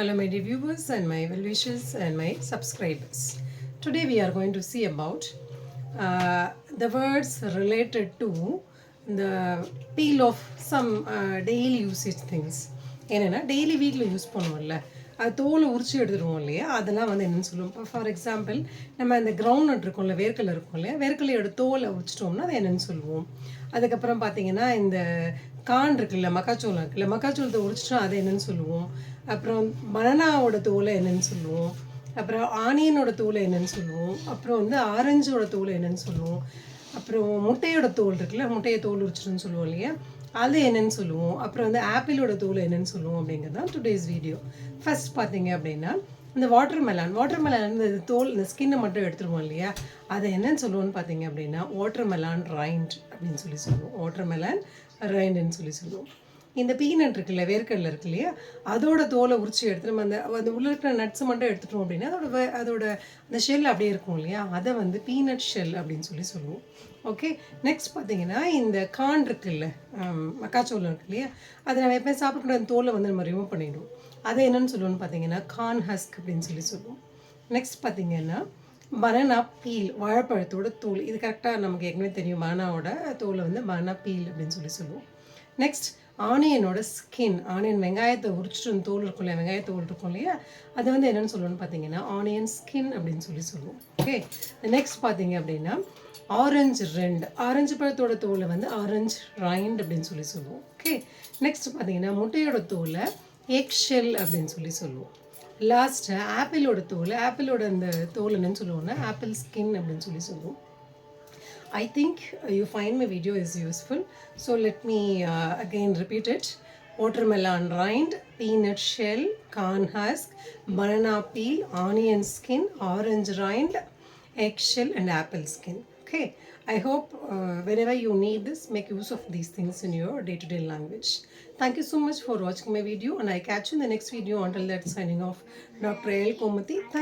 Hello, my dear viewers and my well wishers and my subscribers. Today we are going to see about uh, the words related to the peel of some uh, daily usage things. என்னென்னா daily வீக்கில் use பண்ணுவோம்ல அது தோலை உரிச்சு எடுத்துடுவோம் இல்லையா? அதெல்லாம் வந்து என்னென்னு சொல்லுவோம். இப்போ ஃபார் எக்ஸாம்பிள் நம்ம இந்த கிரவுண்ட் நட் இருக்கும்ல வேர்க்கடலை இருக்கும் இல்லையா வேர்க்கலையோட தோலை உரிச்சிட்டோம்னா அது என்னென்னு சொல்லுவோம். அதுக்கப்புறம் பார்த்தீங்கன்னா இந்த கான் இருக்குல்ல மக்காச்சோளம் இருக்குல்ல மக்காச்சோளத்தை உரிச்சிட்டோம் அது என்னென்னு சொல்லுவோம். அப்புறம் பனானாவோட தோலை என்னென்னு சொல்லுவோம். அப்புறம் ஆனியனோட தோலை என்னன்னு சொல்லுவோம். அப்புறம் வந்து ஆரஞ்சோட தோலை என்னன்னு சொல்லுவோம். அப்புறம் முட்டையோட தோல் இருக்குல்ல முட்டையை தோல் உரிச்சிட்டுன்னு சொல்லுவோம் இல்லையா? அது என்னன்னு சொல்லுவோம். அப்புறம் வந்து ஆப்பிளோட தோல் என்னன்னு சொல்லுவோம் அப்படிங்கிறது தான் டுடேஸ் வீடியோ ஃபர்ஸ்ட் பார்த்தீங்க அப்படின்னா இந்த வாட்டர் மெலான் வாட்டர் மெலான் இந்த தோல் இந்த ஸ்கின்னை மட்டும் எடுத்துருவோம் இல்லையா? அதை என்னன்னு சொல்லுவோம்னு பார்த்தீங்க அப்படின்னா வாட்டர் மெலான் ரைண்ட் அப்படின்னு சொல்லி சொல்லுவோம். வாட்டர் மெலான் ரைண்டுன்னு சொல்லி சொல்லுவோம். இந்த பீனட் இருக்குல்ல வேர்க்கடல இருக்கு இல்லையா? அதோட தோலை உரிச்சு எடுத்து நம்ம அந்த அந்த உள்ள இருக்கிற நட்ஸ் மட்டும் எடுத்துட்டோம் அப்படின்னா அதோட அதோட அந்த ஷெல் அப்படியே இருக்கும் இல்லையா? அதை வந்து பீனட் ஷெல் அப்படின்னு சொல்லி சொல்லுவோம். ஓகே நெக்ஸ்ட் பார்த்தீங்கன்னா இந்த கான் இருக்குல்ல மக்காச்சோளம் இருக்கு இல்லையா? அதை நம்ம எப்போ சாப்பிடக்கூட அந்த தோலை வந்து நம்ம ரிமூவ் பண்ணிவிடுவோம் அதை என்னன்னு சொல்லுவோம்னு பார்த்தீங்கன்னா கான் ஹஸ்க் அப்படின்னு சொல்லி சொல்லுவோம். நெக்ஸ்ட் பார்த்தீங்கன்னா பனானா பீல் வாழைப்பழத்தோட தோல். இது கரெக்டாக நமக்கு ஏற்கனவே தெரியும். பனானாவோட தோலை வந்து பனானா பீல் அப்படின்னு சொல்லி சொல்லுவோம். நெக்ஸ்ட் ஆனியனோட ஸ்கின் ஆனியன் வெங்காயத்தை உரிச்சிட்டு தோல் இருக்கும் இல்லையா வெங்காயத்தை தோல் இருக்கும் இல்லையா? அது வந்து என்னென்னு சொல்லுவோம்னு பார்த்தீங்கன்னா ஆனியன் ஸ்கின் அப்படின்னு சொல்லி சொல்லுவோம். ஓகே நெக்ஸ்ட் பார்த்தீங்க அப்படின்னா ஆரஞ்சு ரெண்டு. ஆரஞ்சு பழத்தோட தோலை வந்து ஆரஞ்சு ரைண்ட் அப்படின்னு சொல்லி சொல்லுவோம். ஓகே நெக்ஸ்ட் பார்த்தீங்கன்னா முட்டையோட தோலை எக் ஷெல் அப்படின்னு சொல்லி சொல்லுவோம். லாஸ்ட்டு ஆப்பிளோட தோல் ஆப்பிளோட அந்த தோல் என்னன்னு சொல்லுவோம்னா ஆப்பிள் ஸ்கின் அப்படின்னு சொல்லி சொல்லுவோம். I think uh, you find my video is useful. So let me uh, again repeat it. Watermelon rind, peanut shell, corn husk, banana peel, onion skin, orange rind, eggshell and apple skin. Okay. I hope uh, whenever you need this, make use of these things in your day-to-day language. Thank you so much for watching my video and I catch you in the next video. Until that, signing off. Dr. L. Komati. Thank